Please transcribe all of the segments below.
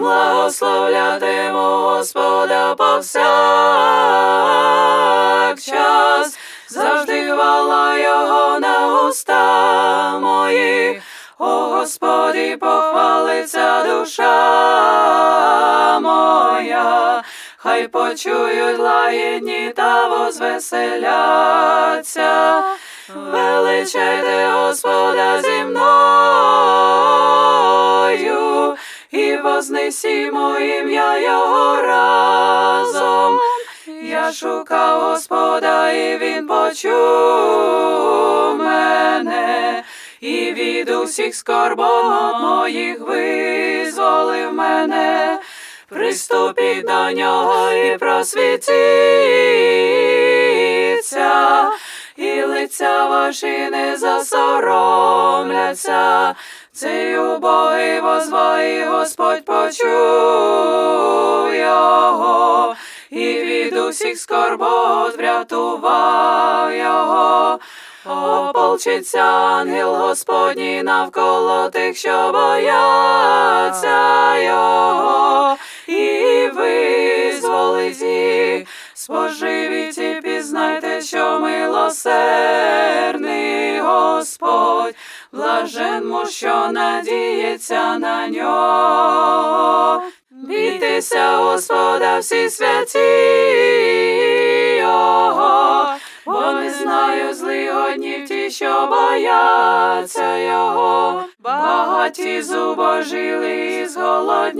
благословлятиму Господа повсякчас, завжди хвала Його на уста мої. О Господі, похвалиться душа моя, хай почують лагідні та возвеселяться. Величайте Господа зі мною вознесімо ім'я Його разом. Я шукав Господа, і Він почув мене, і від усіх скорбот моїх визволив мене. Приступіть до нього і просвітіться, і лиця ваші не засоромляться. Цей убогий возває, Господь почув його, і від усіх скорбот врятував його. Ополчиться ангел Господній навколо тих, що бояться його, і визволить їх. Споживіть і пізнайте, що милосердний Господь, блаженмо, що надіється на нього. Бійтеся, Господа, всі святі. Його, бо не знаю злигоднів ті, що бояться Його, багаті зубожили і зголодніли,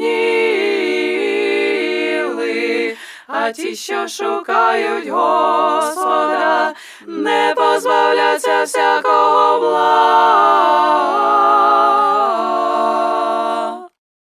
а ті, що шукають Господа, всякого блага.